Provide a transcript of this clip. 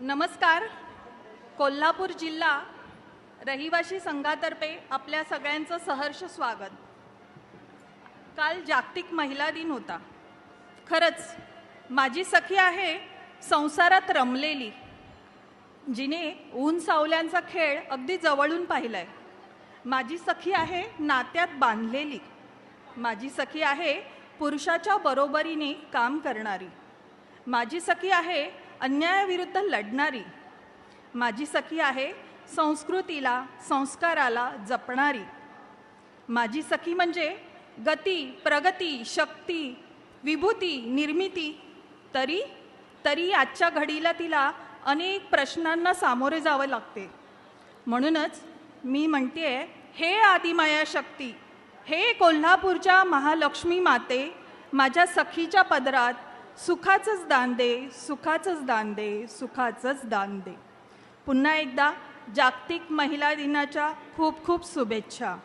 नमस्कार. कोल्हापूर जिल्हा रहिवासी संघातर्फे आपल्या सगळ्यांचं सहर्ष स्वागत. काल जागतिक महिला दिन होता. खरंच माझी सखी आहे संसारात रमलेली जिने ऊन सावल्यांचा खेळ अगदी जवळून पाहिलाय. माझी सखी आहे नात्यात बांधलेली. माझी सखी आहे पुरुषाच्या बरोबरीने काम करणारी. माझी सखी आहे अन्यायाविरुद्ध लढणारी माझी सखी आहे संस्कृतीला संस्काराला जपणारी. माझी सखी म्हणजे गती प्रगती शक्ती विभूती निर्मिती. तरी तरी आजच्या घडीला तिला अनेक प्रश्नांना सामोरे जावं लागते. म्हणूनच मी म्हणते हे आदिमाया शक्ती हे कोल्हापूरच्या महालक्ष्मी माते माझ्या सखीच्या पदरात सुखाचंच दान दे सुखाचंच दान दे सुखाचंच दान दे. पुन्हा एकदा जागतिक महिला दिनाच्या खूप खूप शुभेच्छा.